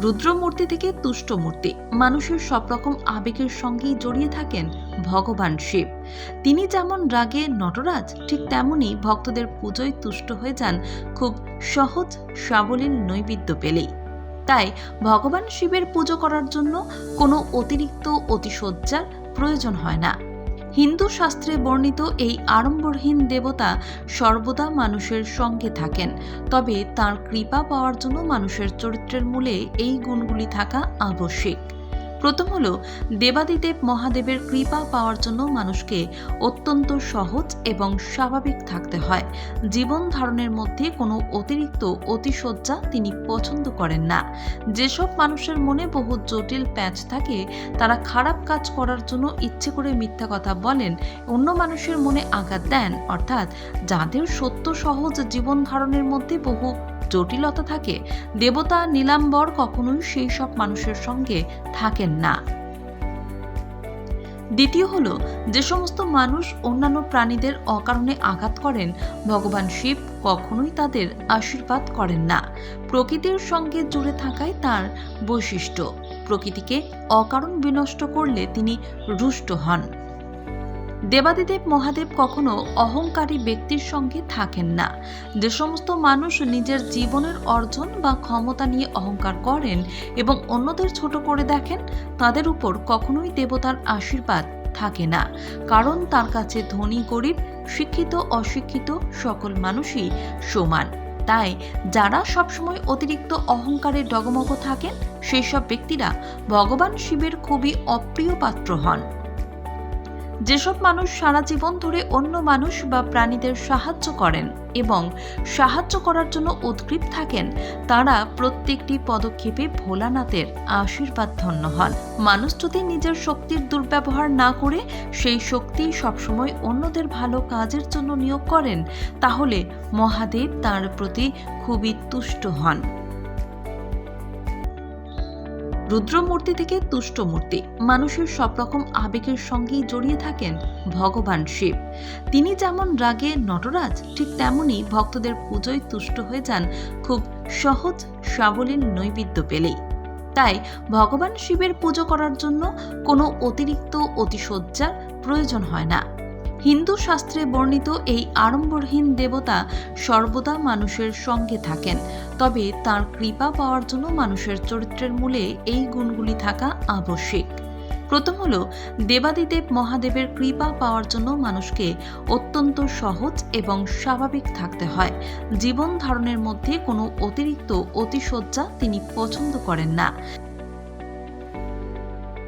রুদ্রমূর্তি থেকে তুষ্ট মূর্তি মানুষের সব রকম আবেগের সঙ্গেই জড়িয়ে থাকেন ভগবান শিব। তিনি যেমন রাগে নটরাজ, ঠিক তেমনি ভক্তদের পুজোয় তুষ্ট হয়ে যান খুব সহজ, সাবলীল নৈবেদ্য পেলেই। তাই ভগবান শিবের পুজো করার জন্য কোনো অতিরিক্ত অতিশয্যার প্রয়োজন হয় না। হিন্দু শাস্ত্রে বর্ণিত এই আড়ম্বরহীন দেবতা সর্বদা মানুষের সঙ্গে থাকেন। তবে তার কৃপা পাওয়ার জন্য মানুষের চরিত্রের মূলে এই গুণগুলি থাকা আবশ্যিক। প্রথম হলো দেবাদিদেব মহাদেবের কৃপা পাওয়ার জন্য মানুষকে অত্যন্ত সহজ এবং স্বাভাবিক থাকতে হয়। জীবন ধারণের মধ্যে কোনো অতিরিক্ত অতিশয্যা তিনি পছন্দ করেন না। যেসব মানুষের মনে বহু জটিল প্যাঁচ থাকে, তারা খারাপ কাজ করার জন্য ইচ্ছে করে মিথ্যা কথা বলেন, অন্য মানুষের মনে আঘাত দেন। অর্থাৎ যাদের সত্য সহজ জীবন ধারণের মধ্যে বহু জটিলতা থাকে, দেবতা নীলাম্বর কখনোই সেই সব মানুষের সঙ্গে থাকেন না। দ্বিতীয় হল, যে সমস্ত মানুষ অন্যান্য প্রাণীদের অকারণে আঘাত করেন, ভগবান শিব কখনোই তাদের আশীর্বাদ করেন না। প্রকৃতির সঙ্গে জুড়ে থাকাই তার বৈশিষ্ট্য। প্রকৃতিকে অকারণ বিনষ্ট করলে তিনি রুষ্ট হন। দেবাদিদেব মহাদেব কখনো অহংকারী ব্যক্তির সঙ্গে থাকেন না। যে সমস্ত মানুষ নিজের জীবনের অর্জন বা ক্ষমতা নিয়ে অহংকার করেন এবং অন্যদের ছোট করে দেখেন, তাদের উপর কখনোই দেবতার আশীর্বাদ থাকে না। কারণ তার কাছে ধনী, গরিব, শিক্ষিত, অশিক্ষিত সকল মানুষই সমান। তাই যারা সবসময় অতিরিক্ত অহংকারে ডগমগ থাকেন সেই সব ব্যক্তিরা ভগবান শিবের খুবই অপ্রিয় পাত্র হন। যেসব মানুষ সারা জীবন ধরে অন্য মানুষ বা প্রাণীদের সাহায্য করেন এবং সাহায্য করার জন্য উদ্গ্রীব থাকেন, তারা প্রত্যেকটি পদক্ষেপে ভোলানাথের আশীর্বাদ ধন্য হন। মানুষ যদি নিজের শক্তির দুর্ব্যবহার না করে, সেই শক্তি সবসময় অন্যদের ভালো কাজের জন্য নিয়োগ করেন, তাহলে মহাদেব তার প্রতি খুবই তুষ্ট হন। রুদ্রমূর্তি থেকে তুষ্ট মূর্তি মানুষের সব রকম আবেগের সঙ্গেই জড়িয়ে থাকেন ভগবান শিব। তিনি যেমন রাগে নটরাজ, ঠিক তেমনি ভক্তদের পুজোয় তুষ্ট হয়ে যান খুব সহজ, সাবলীল নৈবেদ্য পেলেই। তাই ভগবান শিবের পুজো করার জন্য কোনো অতিরিক্ত অতিশয্যার প্রয়োজন হয় না। হিন্দু শাস্ত্রে বর্ণিত এই আড়ম্বরহীন দেবতা সর্বদা মানুষের সঙ্গে থাকেন। তবে তার কৃপা পাওয়ার জন্য মানুষের চরিত্রের মূলে এই গুণগুলি থাকা আবশ্যিক। প্রথম হল, দেবাদিদেব মহাদেবের কৃপা পাওয়ার জন্য মানুষকে অত্যন্ত সহজ এবং স্বাভাবিক থাকতে হয়। জীবন ধারণের মধ্যে কোনো অতিরিক্ত অতিশয্যা তিনি পছন্দ করেন না।